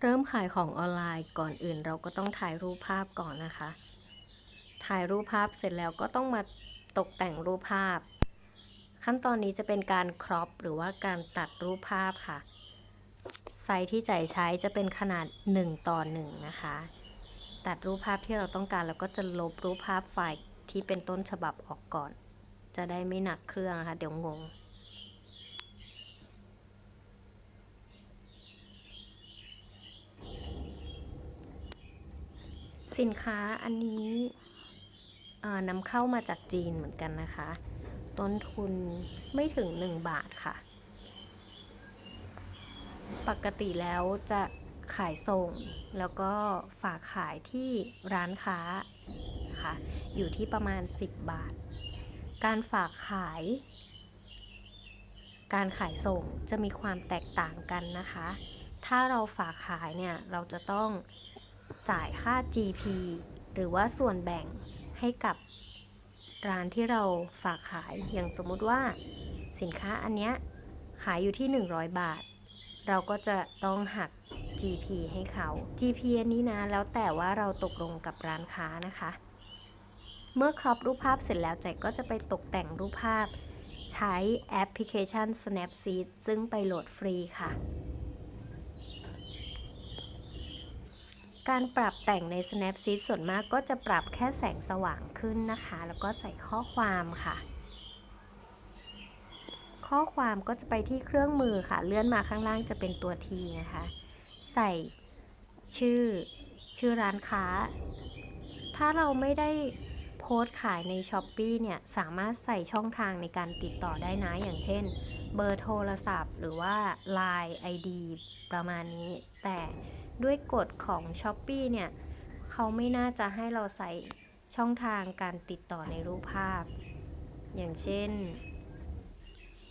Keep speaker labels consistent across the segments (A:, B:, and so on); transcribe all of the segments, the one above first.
A: เริ่มขายของออนไลน์ก่อนอื่นเราก็ต้องถ่ายรูปภาพก่อนนะคะ ถ่ายรูปภาพเสร็จแล้วก็ต้องมาตกแต่งรูปภาพ ขั้นตอนนี้จะเป็นการครอปหรือว่าการตัดรูปภาพค่ะ ไซส์ที่จ่ายใช้จะเป็นขนาด 1 ต่อ 1 นะคะ ตัดรูปภาพที่เราต้องการแล้วก็จะลบรูปภาพไฟล์ที่เป็นต้นฉบับออกก่อน จะได้ไม่หนักเครื่องนะคะ เดี๋ยวงง สินค้าอันนี้นำเข้ามาจากจีนเหมือนกันนะคะ ต้นทุนไม่ถึง 1 บาทค่ะ ปกติแล้วจะขายส่ง แล้วก็ฝากขายที่ร้านค้าค่ะ อยู่ที่ประมาณ 10 บาท การฝากขาย การขายส่งจะมีความแตกต่างกันนะคะ ถ้าเราฝากขายเนี่ย เราจะต้อง จ่ายค่า GP หรือว่าส่วนแบ่งให้กับร้านที่เราฝากขาย อย่างสมมุติว่าสินค้าอันเนี้ยขายอยู่ที่ 100 บาท เราก็จะต้องหัก GP ให้เขา GP อันนี้นะ แล้วแต่ว่าเราตกลงกับร้านค้านะคะ เมื่อครอบรูปภาพเสร็จแล้วแจกก็จะไปตกแต่งรูปภาพ ใช้แอปพลิเคชัน Snapseed ซึ่งไปโหลดฟรีค่ะ การปรับแต่งใน Snapseed ส่วนมากก็จะปรับแค่แสงสว่างขึ้นนะคะ แล้วก็ใส่ข้อความค่ะ ข้อความก็จะไปที่เครื่องมือค่ะ เลื่อนมาข้างล่างจะเป็นตัว T นะคะ ใส่ชื่อ ชื่อร้านค้า ถ้าเราไม่ได้โพสต์ขายใน s h อ p e e เนี่ย สามารถใส่ช่องทางในการติดต่อได้นะ อย่างเช่น เบอร์โทรศัพท์ หรือว่า Line ID ประมาณนี้ แต่ ด้วยกฎของ s h อ p e e เนี่ยเขาไม่น่าจะให้เราใส่ช่องทางการติดต่อในรูปภาพ อย่างเช่น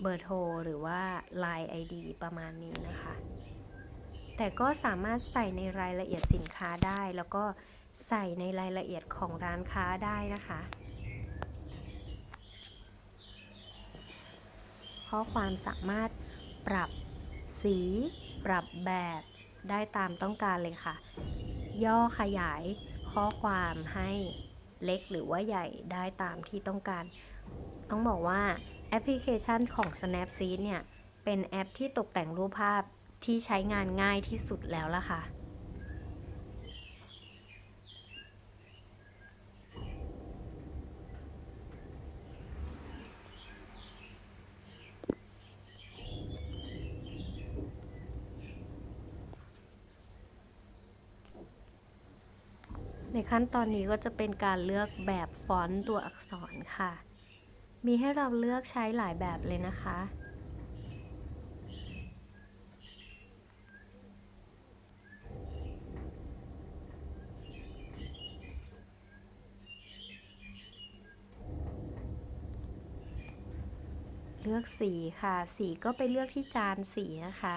A: เบอร์โทรหรือว่า Line ID ประมาณนี้นะคะ แต่ก็สามารถใส่ในรายละเอียดสินค้าได้ แล้วก็ใส่ในรายละเอียดของร้านค้าได้นะคะ ข้อความสามารถปรับสี ปรับแบบ ได้ตามต้องการเลยค่ะ ย่อขยายข้อความให้เล็กหรือว่าใหญ่ได้ตามที่ต้องการ ต้องบอกว่าแอปพลิเคชันของ Snapseed เนี่ย เป็นแอปที่ตกแต่งรูปภาพที่ใช้งานง่ายที่สุดแล้วล่ะค่ะ ในขั้นตอนนี้ก็จะเป็นการเลือกแบบฟอนต์ตัวอักษรค่ะ มีให้เราเลือกใช้หลายแบบเลยนะคะ เลือกสีค่ะ สีก็ไปเลือกที่จานสีนะคะ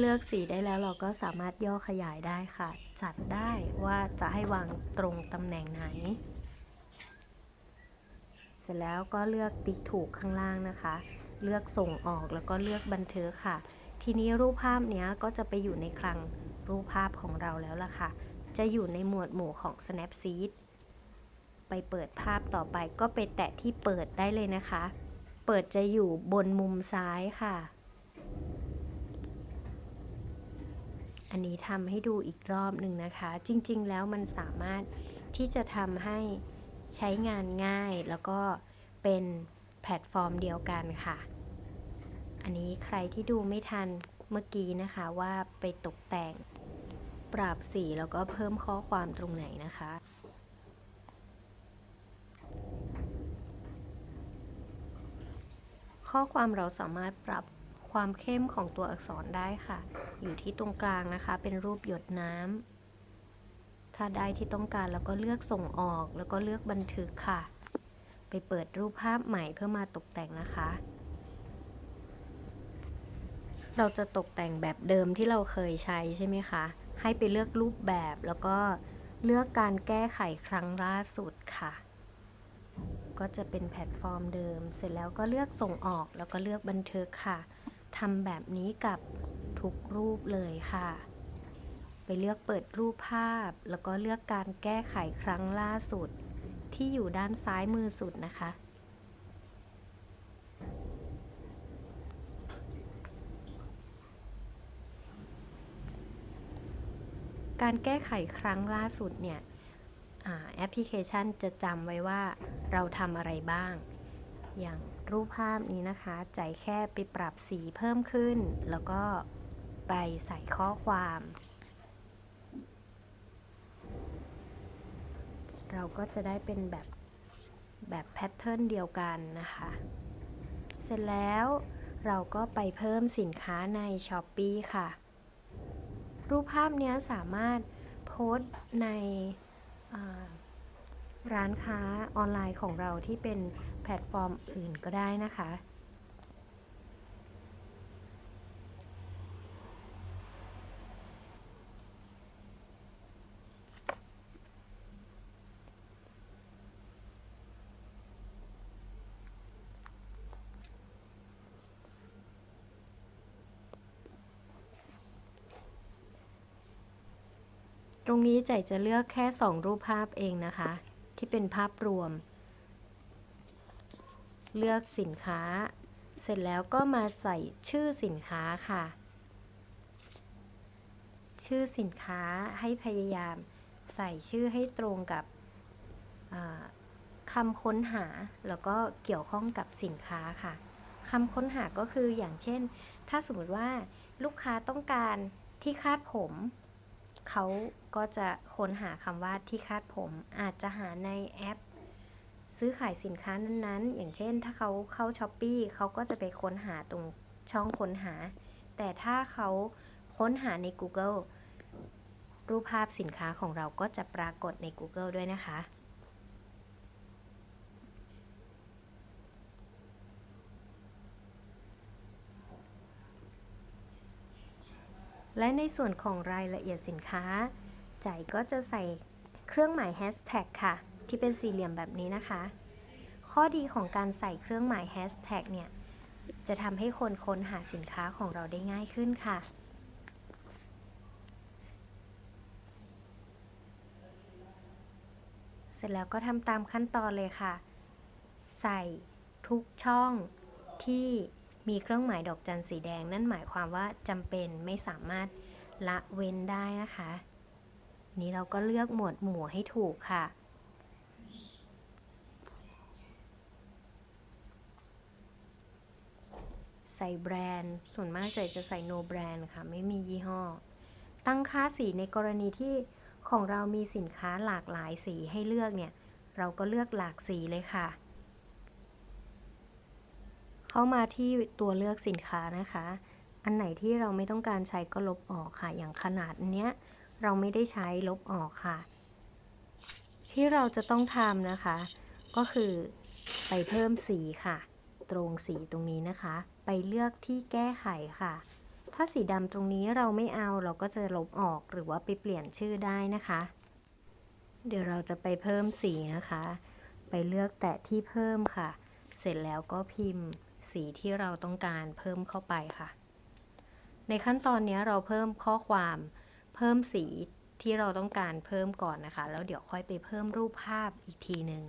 A: เลือกสีได้แล้วเราก็สามารถย่อขยายได้ค่ะ จัดได้ว่าจะให้วางตรงตำแหน่งไหน เสร็จแล้วก็เลือกติ๊กถูกข้างล่างนะคะ เลือกส่งออกแล้วก็เลือกบันทึกค่ะ ทีนี้รูปภาพเนี้ยก็จะไปอยู่ในคลังรูปภาพของเราแล้วล่ะค่ะ จะอยู่ในหมวดหมู่ของ Snapseed ไปเปิดภาพต่อไปก็ไปแตะที่เปิดได้เลยนะคะ เปิดจะอยู่บนมุมซ้ายค่ะ นนี้ทำให้ดูอีกรอบหนึ่งนะคะ จริงๆแล้วมันสามารถที่จะทำให้ใช้งานง่ายแล้วก็เป็นแพลตฟอร์มเดียวกันค่ะ อันนี้ใครที่ดูไม่ทันเมื่อกี้นะคะว่าไปตกแต่ง ปรับสีแล้วก็เพิ่มข้อความตรงไหนนะคะข้อความเราสามารถปรับ ความเข้มของตัวอักษรได้ค่ะ อยู่ที่ตรงกลางนะคะ เป็นรูปหยดน้ำ ถ้าได้ที่ต้องการแล้วก็เลือกส่งออก แล้วก็เลือกบันทึกค่ะ ไปเปิดรูปภาพใหม่เพื่อมาตกแต่งนะคะ เราจะตกแต่งแบบเดิมที่เราเคยใช้ใช่ไหมคะ ให้ไปเลือกรูปแบบแล้วก็เลือกการแก้ไขครั้งล่าสุดค่ะ ก็จะเป็นแพลตฟอร์มเดิม เสร็จแล้วก็เลือกส่งออกแล้วก็เลือกบันทึกค่ะ ทำแบบนี้กับทุกรูปเลยค่ะ ไปเลือกเปิดรูปภาพ แล้วก็เลือกการแก้ไขครั้งล่าสุด ที่อยู่ด้านซ้ายมือสุดนะคะ การแก้ไขครั้งล่าสุดเนี่ยอแอปพลิเคชันจะจำไว้ว่าเราทำอะไรบ้าง อย่าง รูปภาพนี้นะคะ ใจแค่ไปปรับสีเพิ่มขึ้น แล้วก็ไปใส่ข้อความ เราก็จะได้เป็นแบบแบบแพทเทิร์นเดียวกันนะคะ เสร็จแล้วเราก็ไปเพิ่มสินค้าใน s h อ p e e ค่ะ รูปภาพเนี้ยสามารถโพสต์ใน ร้านค้าออนไลน์ของเราที่เป็นแพลตฟอร์มอื่นก็ได้นะคะ ตรงนี้ใจจะเลือกแค่ 2 รูปภาพเองนะคะ ที่เป็นภาพรวม เลือกสินค้า เสร็จแล้วก็มาใส่ชื่อสินค้าค่ะ ชื่อสินค้าให้พยายามใส่ชื่อให้ตรงกับคำค้นหาแล้วก็เกี่ยวข้องกับสินค้าค่ะคำค้นหาก็คืออย่างเช่น ถ้าสมมติว่าลูกค้าต้องการที่คาดผม เขาก็จะค้นหาคำว่าที่คาดผม อาจจะหาในแอป ซื้อขายสินค้านั้นๆ อย่างเช่น ถ้าเขาเข้าช้อปปีเขาก็จะไปค้นหาตรงช่องค้นหา แต่ถ้าเขาค้นหาใน Google รูปภาพสินค้าของเราก็จะปรากฏใน Google ด้วยนะคะ และในส่วนของรายละเอียดสินค้าใจก็จะใส่เครื่องหมายแฮชแท็กค่ะ ที่เป็นสี่เหลี่ยมแบบนี้นะคะ ข้อดีของการใส่เครื่องหมายแฮชแท็กเนี่ย จะทำให้คนค้นหาสินค้าของเราได้ง่ายขึ้นค่ะ เสร็จแล้วก็ทำตามขั้นตอนเลยค่ะ ใส่ทุกช่องที่ มีเครื่องหมายดอกจันสีแดง นั่นหมายความว่าจำเป็นไม่สามารถละเว้นได้นะคะ นี้เราก็เลือกหมวดหมู่ให้ถูกค่ะ ใส่แบรนด์ ส่วนมากใจจะใส่ no brand ค่ะ ไม่มียี่ห้อ ตั้งค่าสีในกรณีที่ของเรามีสินค้าหลากหลายสีให้เลือกเนี่ย เราก็เลือกหลากสีเลยค่ะ เข้ามาที่ตัวเลือกสินค้านะคะ อันไหนที่เราไม่ต้องการใช้ก็ลบออกค่ะ อย่างขนาดเนี้ยเราไม่ได้ใช้ลบออกค่ะ ที่เราจะต้องทำนะคะ ก็คือไปเพิ่มสีค่ะ ตรงสีตรงนี้นะคะ ไปเลือกที่แก้ไขค่ะ ถ้าสีดำตรงนี้เราไม่เอาเราก็จะลบออกหรือว่าไปเปลี่ยนชื่อได้นะคะ เดี๋ยวเราจะไปเพิ่มสีนะคะ ไปเลือกแตะที่เพิ่มค่ะ เสร็จแล้วก็พิมพ์ สีที่เราต้องการเพิ่มเข้าไปค่ะ ในขั้นตอนนี้เราเพิ่มข้อความเพิ่มสีที่เราต้องการเพิ่มก่อนนะคะ แล้วเดี๋ยวค่อยไปเพิ่มรูปภาพอีกทีหนึ่ง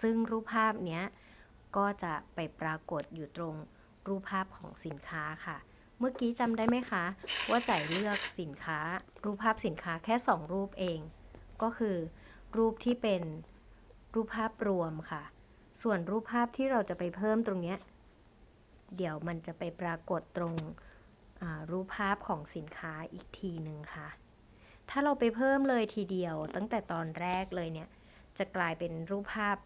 A: ซึ่งรูปภาพเนี้ยก็จะไปปรากฏอยู่ตรงรูปภาพของสินค้าค่ะ เมื่อกี้จำได้ไหมคะ ว่าจ่ายเลือกสินค้า รูปภาพสินค้าแค่ 2 รูปเอง ก็คือรูปที่เป็นรูปภาพรวมค่ะ ส่วนรูปภาพที่เราจะไปเพิ่มตรงเนี้ย เดี๋ยวมันจะไปปรากฏตรงรูปภาพของสินค้าอีกทีหนึ่งค่ะ ถ้าเราไปเพิ่มเลยทีเดียวตั้งแต่ตอนแรกเลยเนี่ย จะกลายเป็นรูปภาพ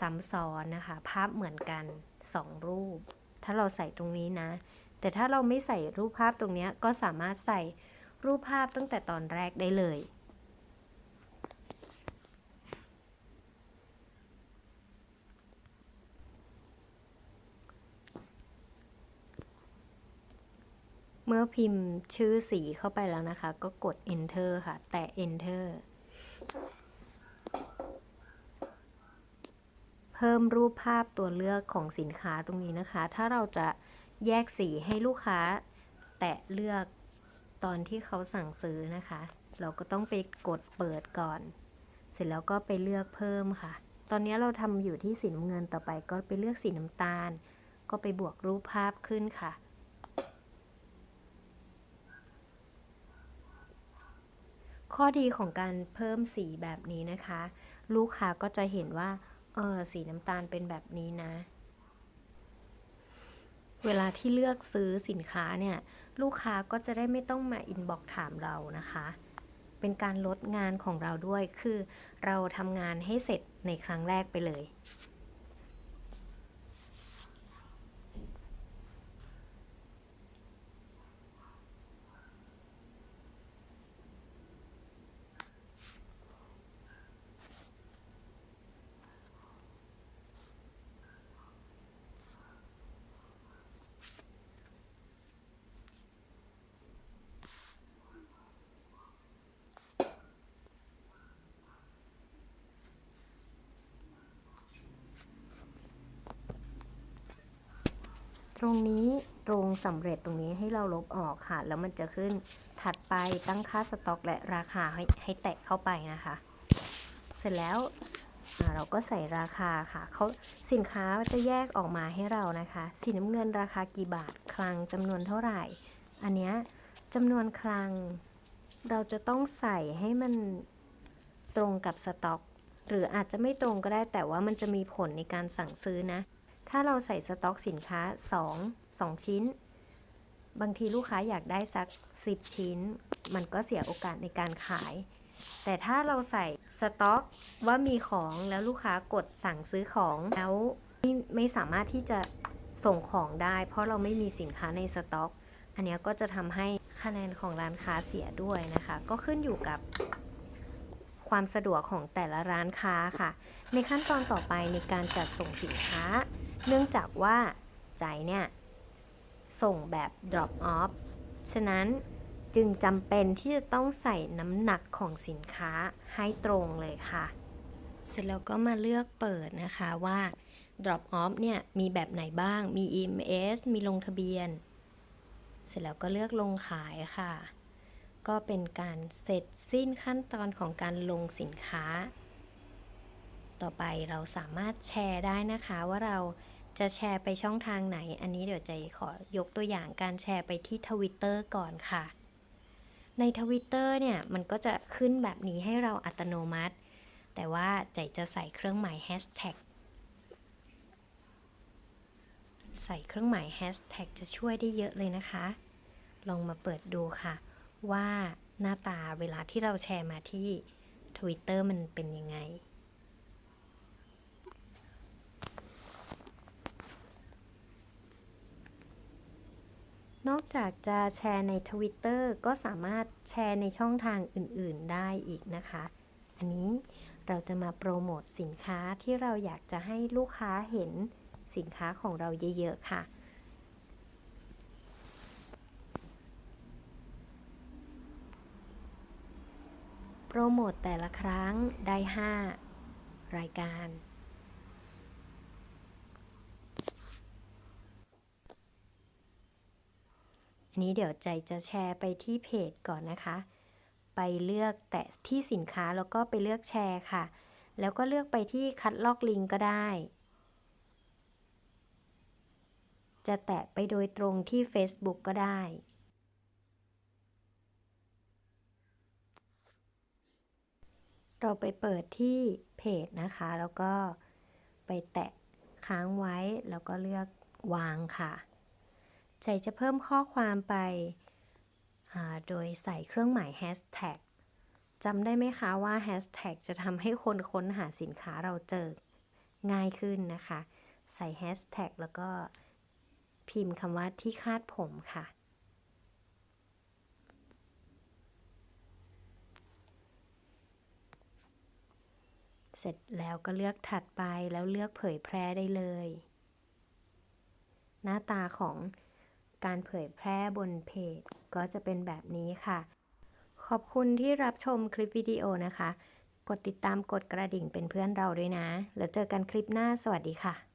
A: ซ้ำซ้อนนะคะ ภาพเหมือนกัน 2 รูป ถ้าเราใส่ตรงนี้นะ แต่ถ้าเราไม่ใส่รูปภาพตรงนี้ก็สามารถใส่รูปภาพตั้งแต่ตอนแรกได้เลย เมื่อพิมพ์ชื่อสีเข้าไปแล้วนะคะ ก็กด enter ค่ะ แตะ enter เพิ่มรูปภาพตัวเลือกของสินค้าตรงนี้นะคะ ถ้าเราจะแยกสีให้ลูกค้า แตะเลือกตอนที่เขาสั่งซื้อนะคะ เราก็ต้องไปกดเปิดก่อน เสร็จแล้วก็ไปเลือกเพิ่มค่ะ ตอนนี้เราทำอยู่ที่สีน้ำเงินต่อไปก็ไปเลือกสีน้ำตาล ก็ไปบวกรูปภาพขึ้นค่ะ ข้อดีของการเพิ่มสีแบบนี้นะคะ ลูกค้าก็จะเห็นว่าเออสีน้ำตาลเป็นแบบนี้นะ เวลาที่เลือกซื้อสินค้าเนี่ย ลูกค้าก็จะได้ไม่ต้องมาอินบ็อกถามเรานะคะ เป็นการลดงานของเราด้วยคือเราทำงานให้เสร็จในครั้งแรกไปเลย ตรงนี้ตรงสำเร็จตรงนี้ให้เราลบออกค่ะ แล้วมันจะขึ้นถัดไปตั้งค่าสต็อกและราคาให้ให้แตะเข้าไปนะคะ เสร็จแล้วเราก็ใส่ราคาค่ะเขาสินค้าจะแยกออกมาให้เรานะคะ สีน้ำเงินราคากี่บาทคลังจำนวนเท่าไหร่ อันเนี้ยจำนวนคลัง เราจะต้องใส่ให้มันตรงกับสต็อก หรืออาจจะไม่ตรงก็ได้แต่ว่ามันจะมีผลในการสั่งซื้อนะ ถ้าเราใส่สต็อกสินค้า 2 2 ชิ้น บางทีลูกค้าอยากได้สัก 10 ชิ้น มันก็เสียโอกาสในการขาย แต่ถ้าเราใส่สต็อกว่ามีของแล้วลูกค้ากดสั่งซื้อของแล้วไม่ไม่สามารถที่จะส่งของได้ เพราะเราไม่มีสินค้าในสต็อก อันนี้ก็จะทำให้คะแนนของร้านค้าเสียด้วยนะคะ ก็ขึ้นอยู่กับความสะดวกของแต่ละร้านค้าค่ะ ในขั้นตอนต่อไปในการจัดส่งสินค้า เนื่องจากว่าใจเนี่ย ส่งแบบ drop off ฉะนั้นจึงจำเป็นที่จะต้องใส่น้ำหนักของสินค้าให้ตรงเลยค่ะ เสร็จแล้วก็มาเลือกเปิดนะคะว่า drop off เนี่ย มีแบบไหนบ้าง มี EMS มีลงทะเบียน เสร็จแล้วก็เลือกลงขายค่ะ ก็เป็นการเสร็จสิ้นขั้นตอนของการลงสินค้า ต่อไปเราสามารถแชร์ได้นะคะว่าเราจะแชร์ไปช่องทางไหน อันนี้เดี๋ยวใจขอยกตัวอย่างการแชร์ไปที่ทวิตเตอร์ก่อนค่ะ ในทวิตเตอร์เนี่ย มันก็จะขึ้นแบบนี้ให้เราอัตโนมัติ แต่ว่าใจจะใส่เครื่องหมายแฮชแท็กใส่เครื่องหมายแฮชแท็กจะช่วยได้เยอะเลยนะคะ ลองมาเปิดดูค่ะ ว่าหน้าตาเวลาที่เราแชร์มาที่ Twitter มันเป็นยังไง นอกจากจะแชร์ใน Twitter ก็สามารถแชร์ในช่องทางอื่นๆได้อีกนะคะ อันนี้เราจะมาโปรโมทสินค้าที่เราอยากจะให้ลูกค้าเห็นสินค้าของเราเยอะๆค่ะ โปรโมทแต่ละครั้งได้ 5 รายการ อันนี้เดี๋ยวใจจะแชร์ไปที่เพจก่อนนะคะ ไปเลือกแตะที่สินค้าแล้วก็ไปเลือกแชร์ค่ะ แล้วก็เลือกไปที่คัดลอกลิงก์ก็ได้ จะแตะไปโดยตรงที่ Facebook ก็ได้เราไปเปิดที่เพจนะคะ แล้วก็ไปแตะค้างไว้ แล้วก็เลือกวางค่ะ ใจจะเพิ่มข้อความไป โดยใส่เครื่องหมายแฮชแท็กจำได้ไหมคะว่าแฮชแท็กจะทำให้คนค้นหาสินค้าเราเจอง่ายขึ้นนะคะ ใส่แฮชแท็กแล้วก็พิมพ์คำว่าที่คาดผมค่ะ เสร็จแล้วก็เลือกถัดไปแล้วเลือกเผยแพร่ได้เลย หน้าตาของ การเผยแพร่บนเพจ ก็จะเป็นแบบนี้ค่ะ ขอบคุณที่รับชมคลิปวิดีโอนะคะ กดติดตามกดกระดิ่งเป็นเพื่อนเราด้วยนะ แล้วเจอกันคลิปหน้าสวัสดีค่ะ